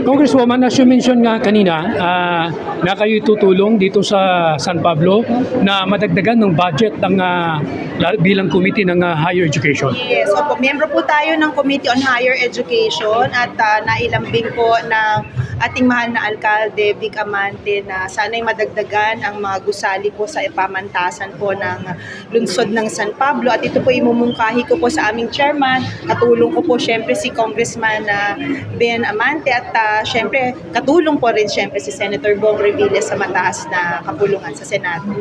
Congresswoman, as you mentioned nga kanina, ah, na kayo tutulong dito sa San Pablo na madagdagan ng budget ng la- bilang committee ng ah, higher education. Yes, opo. Membro po tayo ng Committee on Higher Education at ah, nailambing po ng ating mahal na alkalde, Vic Amante, na sana'y madagdagan ang mga gusali po sa pamantasan po ng lungsod ng San Pablo. At ito po imumungkahi ko po sa aming chairman. Katulong ko po syempre si Congressman na Ben Amante at ah, syempre katulong po rin syempre si Senator Bong Revilla sa mataas na kapulungan sa Senado.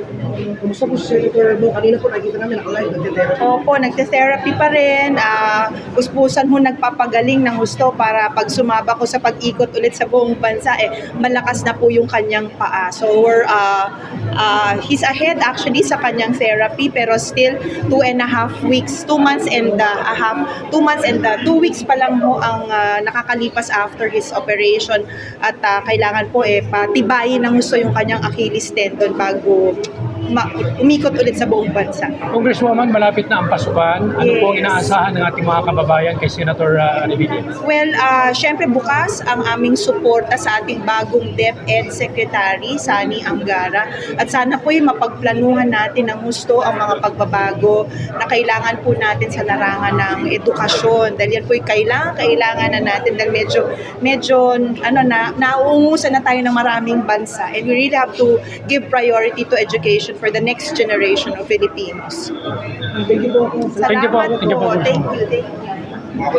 Kumusta po si Senator Mo? Kanina po nakita namin nakalive nagte-therapy. Opo, nagte-therapy pa rin. Ah, puspusan ho nagpapagaling ng gusto para pag sumaba ko sa pag-ikot ulit sa buong bansa, eh, malakas na po yung kanyang paa. So, we're, ah, ah, he's ahead actually sa kanyang therapy, pero still two and a half weeks, two months and ah, a half, two months and ah, two weeks pa lang ho ang ah, nakakalipas after his operation at ah, kailangan po eh patibayin ng gusto yung kanyang Achilles tendon bago ma- umikot ulit sa buong bansa. Congresswoman, malapit na ang pasukan. Ano po ang Yes. inaasahan ng ating mga kababayan kay Senator uh, Revilla? Well, ah syempre bukas ang aming suporta sa ating bagong DepEd Secretary, Sani Angara. At sana po yung mapagplanuhan natin ng gusto ang mga pagbabago na kailangan po natin sa larangan ng edukasyon. Dahil yan po yung kailangan, kailangan na natin dahil medyo, medyo ano na, nauungusan na tayo ng maraming bansa. And we really have to give priority to education for the next generation of Filipinos. Thank you po. Thank you po. Thank you po. Thank you. Thank you.